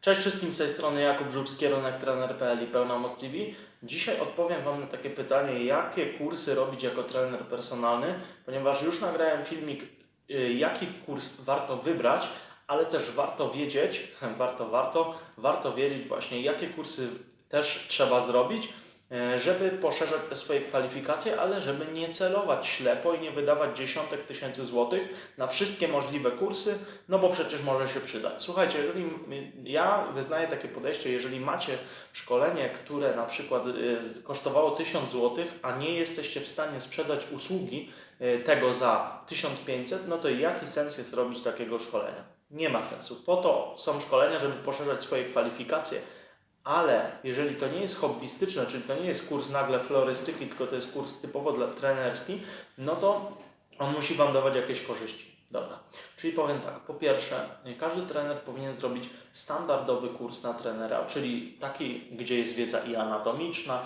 Cześć wszystkim z tej strony Jakub Żuk z kierunek trener.pl i TV. Dzisiaj odpowiem Wam na takie pytanie, jakie kursy robić jako trener personalny, ponieważ już nagrałem filmik, y, jaki kurs warto wybrać, ale też warto wiedzieć, warto, warto, warto wiedzieć właśnie, jakie kursy też trzeba zrobić, żeby poszerzać te swoje kwalifikacje, ale żeby nie celować ślepo i nie wydawać dziesiątek tysięcy złotych na wszystkie możliwe kursy, no bo przecież może się przydać. Słuchajcie, jeżeli ja wyznaję takie podejście, jeżeli macie szkolenie, które na przykład z- kosztowało 1000 złotych, a nie jesteście w stanie sprzedać usługi y, tego za 1500, no to jaki sens jest robić takiego szkolenia? Nie ma sensu. Po to są szkolenia, żeby poszerzać swoje kwalifikacje, ale jeżeli to nie jest hobbystyczne, czyli to nie jest kurs nagle florystyki, tylko to jest kurs typowo dla trenerski, no to on musi Wam dawać jakieś korzyści. Dobra, czyli powiem tak, po pierwsze, każdy trener powinien zrobić standardowy kurs na trenera, czyli taki, gdzie jest wiedza i anatomiczna,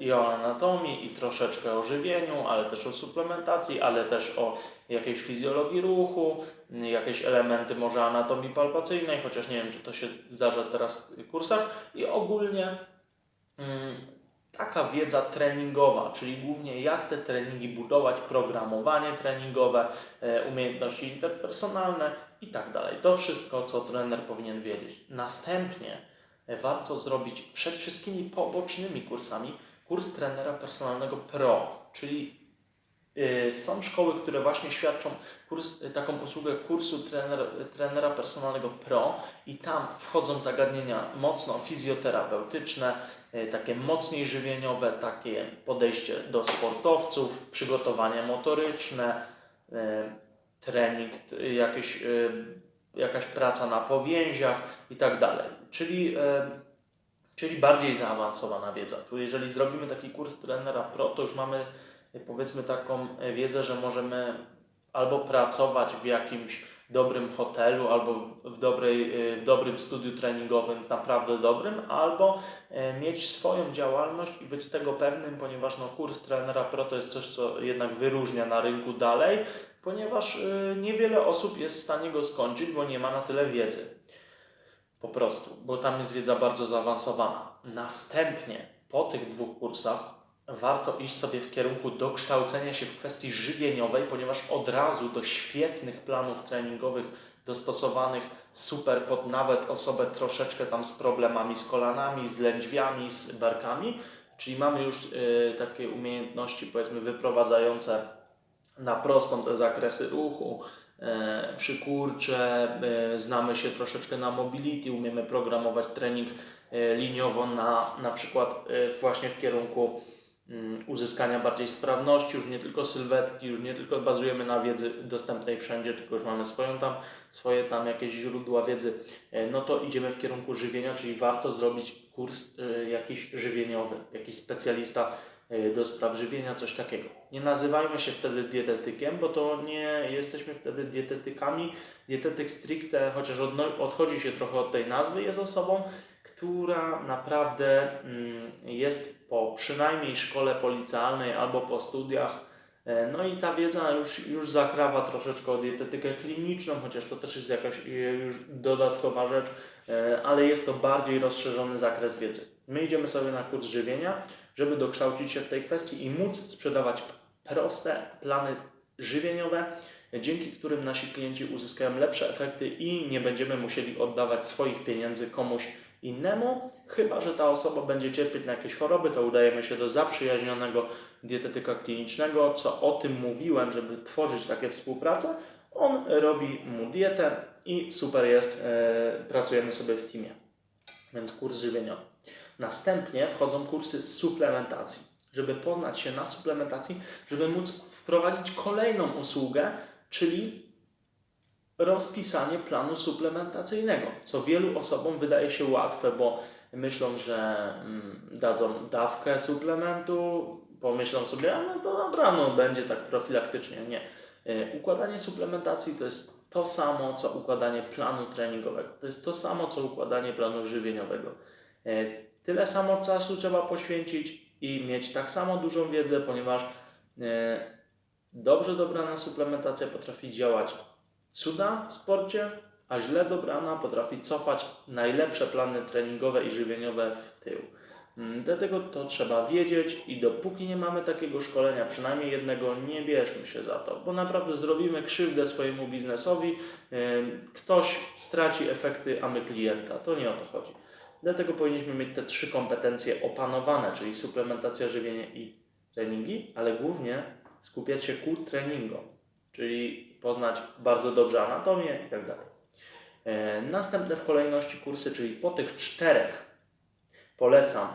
i o anatomii, i troszeczkę o żywieniu, ale też o suplementacji, ale też o jakiejś fizjologii ruchu, jakieś elementy może anatomii palpacyjnej, chociaż nie wiem, czy to się zdarza teraz w kursach, i ogólnie mm, taka wiedza treningowa, czyli głównie jak te treningi budować, programowanie treningowe, e, umiejętności interpersonalne i tak dalej. To wszystko, co trener powinien wiedzieć. Następnie e, warto zrobić przed wszystkimi pobocznymi kursami kurs trenera personalnego pro, czyli y, są szkoły, które właśnie świadczą kurs, y, taką usługę kursu trener, trenera personalnego pro i tam wchodzą zagadnienia mocno fizjoterapeutyczne, y, takie mocniej żywieniowe, takie podejście do sportowców, przygotowanie motoryczne, trening, jakieś, jakaś praca na powięziach i tak dalej. Czyli y, czyli bardziej zaawansowana wiedza. Tu jeżeli zrobimy taki kurs trenera pro, to już mamy e, powiedzmy taką e, wiedzę, że możemy albo pracować w jakimś dobrym hotelu, albo w, dobrej, e, w dobrym studiu treningowym, naprawdę dobrym, albo e, mieć swoją działalność i być tego pewnym, ponieważ no, kurs trenera pro to jest coś, co jednak wyróżnia na rynku dalej, ponieważ e, niewiele osób jest w stanie go skończyć, bo nie ma na tyle wiedzy. Po prostu, bo tam jest wiedza bardzo zaawansowana. Następnie, po tych dwóch kursach, warto iść sobie w kierunku dokształcenia się w kwestii żywieniowej, ponieważ od razu do świetnych planów treningowych dostosowanych super pod nawet osobę troszeczkę tam z problemami z kolanami, z lędźwiami, z barkami, czyli mamy już y, takie umiejętności powiedzmy wyprowadzające na prostą te zakresy ruchu, e, przykurcze, e, znamy się troszeczkę na mobility, umiemy programować trening e, liniowo na, na przykład właśnie w kierunku mm, uzyskania bardziej sprawności, już nie tylko sylwetki, już nie tylko bazujemy na wiedzy dostępnej wszędzie, tylko już mamy swoją tam, swoje tam jakieś źródła wiedzy, no to idziemy w kierunku żywienia, czyli warto zrobić kurs jakiś żywieniowy, jakiś specjalista do spraw żywienia, coś takiego. Nie nazywajmy się wtedy dietetykiem, bo to nie jesteśmy wtedy dietetykami. Dietetyk stricte, chociaż odchodzi się trochę od tej nazwy, jest osobą, która naprawdę mm, jest po przynajmniej szkole policjalnej albo po studiach. E, No i ta wiedza już, już zakrawa troszeczkę o dietetykę kliniczną, chociaż to też jest jakaś e, już dodatkowa rzecz, e, ale jest to bardziej rozszerzony zakres wiedzy. My idziemy sobie na kurs żywienia, żeby dokształcić się w tej kwestii i móc sprzedawać proste plany żywieniowe, dzięki którym nasi klienci uzyskają lepsze efekty i nie będziemy musieli oddawać swoich pieniędzy komuś innemu, chyba że ta osoba będzie cierpieć na jakieś choroby, to udajemy się do zaprzyjaźnionego dietetyka klinicznego, co o tym mówiłem, żeby tworzyć takie współpracę. On robi mu dietę i super jest, e, pracujemy sobie w teamie. Więc kurs żywieniowy. Następnie wchodzą kursy suplementacji, żeby poznać się na suplementacji, żeby móc wprowadzić kolejną usługę, czyli rozpisanie planu suplementacyjnego, co wielu osobom wydaje się łatwe, bo myślą, że mm, dadzą dawkę suplementu, pomyślą sobie, a no to dobra, no będzie tak profilaktycznie. Nie. E, Układanie suplementacji to jest to samo, co układanie planu treningowego. To jest to samo, co układanie planu żywieniowego. E, Tyle samo czasu trzeba poświęcić i mieć tak samo dużą wiedzę, ponieważ e, dobrze dobrana suplementacja potrafi działać cuda w sporcie, a źle dobrana potrafi cofać najlepsze plany treningowe i żywieniowe w tył. Mm, Dlatego to trzeba wiedzieć i dopóki nie mamy takiego szkolenia, przynajmniej jednego, nie bierzmy się za to, bo naprawdę zrobimy krzywdę swojemu biznesowi. Ym, Ktoś straci efekty, a my klienta. To nie o to chodzi. Dlatego powinniśmy mieć te trzy kompetencje opanowane, czyli suplementacja, żywienie i treningi, ale głównie skupiać się ku treningom, czyli poznać bardzo dobrze anatomię i tak dalej. E, Następne w kolejności kursy, czyli po tych czterech polecam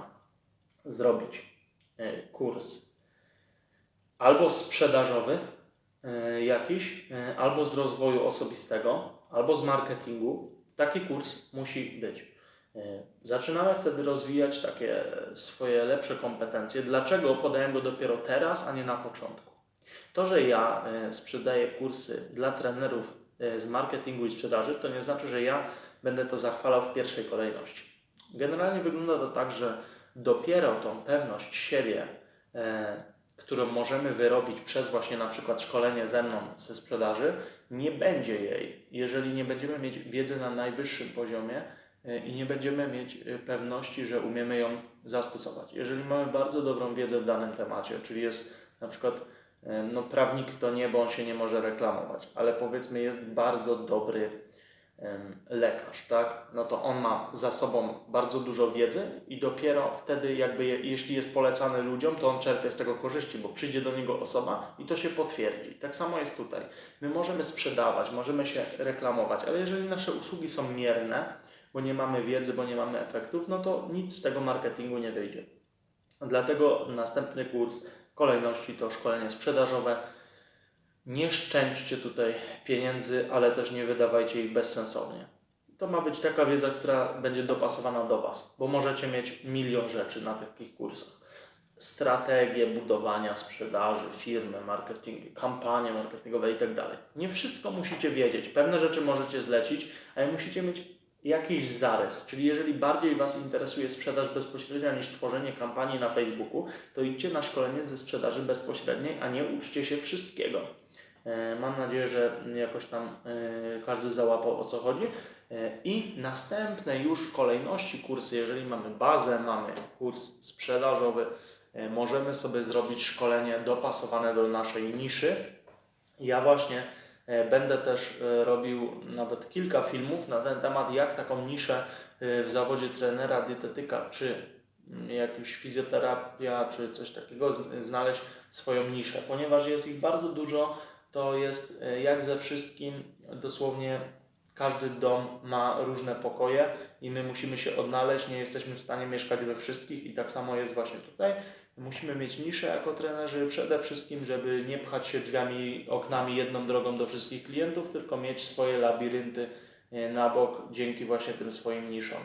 zrobić e, kurs albo sprzedażowy e, jakiś, albo z rozwoju osobistego, albo z marketingu. Taki kurs musi być. E, Zaczynamy wtedy rozwijać takie swoje lepsze kompetencje. Dlaczego podaję go dopiero teraz, a nie na początku? To, że ja e, sprzedaję kursy dla trenerów e, z marketingu i sprzedaży, to nie znaczy, że ja będę to zachwalał w pierwszej kolejności. Generalnie wygląda to tak, że dopiero tą pewność siebie, którą możemy wyrobić przez właśnie na przykład szkolenie ze mną ze sprzedaży, nie będzie jej, jeżeli nie będziemy mieć wiedzy na najwyższym poziomie i nie będziemy mieć e, pewności, że umiemy ją zastosować. Jeżeli mamy bardzo dobrą wiedzę w danym temacie, czyli jest na przykład e, no prawnik to nie, bo on się nie może reklamować, ale powiedzmy jest bardzo dobry lekarz, tak? No to on ma za sobą bardzo dużo wiedzy i dopiero wtedy jakby je, jeśli jest polecany ludziom, to on czerpie z tego korzyści, bo przyjdzie do niego osoba i to się potwierdzi. Tak samo jest tutaj. My możemy sprzedawać, możemy się reklamować, ale jeżeli nasze usługi są mierne, bo nie mamy wiedzy, bo nie mamy efektów, no to nic z tego marketingu nie wyjdzie. Dlatego następny kurs w kolejności to szkolenie sprzedażowe. Nie szczęście tutaj pieniędzy, ale też nie wydawajcie ich bezsensownie. To ma być taka wiedza, która będzie dopasowana do Was, bo możecie mieć milion rzeczy na takich kursach. Strategie budowania sprzedaży, firmy, marketing, kampanie marketingowe i tak dalej. Nie wszystko musicie wiedzieć. Pewne rzeczy możecie zlecić, ale musicie mieć jakiś zarys. Czyli jeżeli bardziej Was interesuje sprzedaż bezpośrednia niż tworzenie kampanii na Facebooku, to idźcie na szkolenie ze sprzedaży bezpośredniej, a nie uczcie się wszystkiego. E, Mam nadzieję, że jakoś tam e, każdy załapał o co chodzi. E, I następne już w kolejności kursy, jeżeli mamy bazę, mamy kurs sprzedażowy, możemy sobie zrobić szkolenie dopasowane do naszej niszy. Ja właśnie będę też e, robił nawet kilka filmów na ten temat, jak taką niszę e, w zawodzie trenera, dietetyka, czy jakaś fizjoterapia, czy coś takiego, znaleźć swoją niszę, ponieważ jest ich bardzo dużo, to jest e, jak ze wszystkim, dosłownie każdy dom ma różne pokoje i my musimy się odnaleźć, nie jesteśmy w stanie mieszkać we wszystkich i tak samo jest właśnie tutaj. Musimy mieć niszę jako trenerzy przede wszystkim, żeby nie pchać się drzwiami, oknami jedną drogą do wszystkich klientów, tylko mieć swoje labirynty e, na bok dzięki właśnie tym swoim niszom.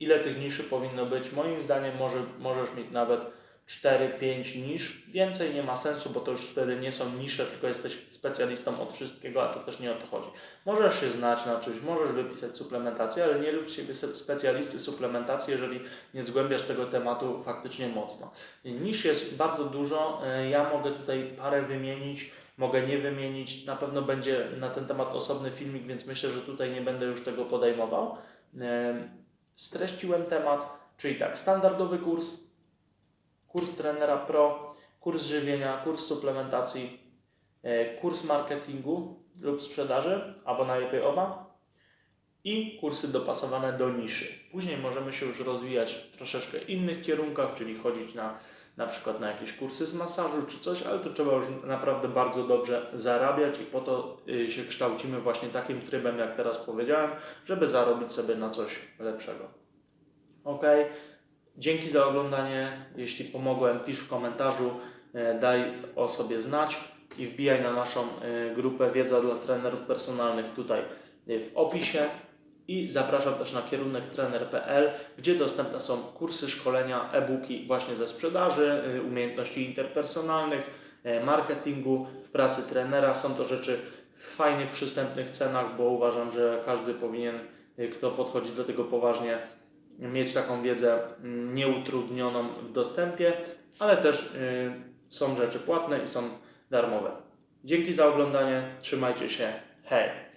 Ile tych niszy powinno być? Moim zdaniem może, możesz mieć nawet 4-5 nisz. Więcej nie ma sensu, bo to już wtedy nie są nisze, tylko jesteś specjalistą od wszystkiego, a to też nie o to chodzi. Możesz się znać na czymś, możesz wypisać suplementację, ale nie z siebie specjalisty suplementacji, jeżeli nie zgłębiasz tego tematu faktycznie mocno. Nisz jest bardzo dużo. e, Ja mogę tutaj parę wymienić, mogę nie wymienić. Na pewno będzie na ten temat osobny filmik, więc myślę, że tutaj nie będę już tego podejmował. E, Streściłem temat, czyli tak, standardowy kurs, kurs trenera pro, kurs żywienia, kurs suplementacji, e, kurs marketingu lub sprzedaży, albo najlepiej oba i kursy dopasowane do niszy. Później możemy się już rozwijać w troszeczkę innych kierunkach, czyli chodzić na na przykład na jakieś kursy z masażu czy coś, ale to trzeba już naprawdę bardzo dobrze zarabiać i po to y, się kształcimy właśnie takim trybem, jak teraz powiedziałem, żeby zarobić sobie na coś lepszego. Ok, dzięki za oglądanie. Jeśli pomogłem, pisz w komentarzu, e, daj o sobie znać i wbijaj na naszą e, grupę Wiedza dla trenerów personalnych tutaj e, w opisie. I zapraszam też na kierunek trener.pl, gdzie dostępne są kursy, szkolenia, e-booki właśnie ze sprzedaży, umiejętności interpersonalnych, marketingu, w pracy trenera. Są to rzeczy w fajnych, przystępnych cenach, bo uważam, że każdy powinien, kto podchodzi do tego poważnie, mieć taką wiedzę mm, nieutrudnioną w dostępie, ale też y, są rzeczy płatne i są darmowe. Dzięki za oglądanie, trzymajcie się, hej!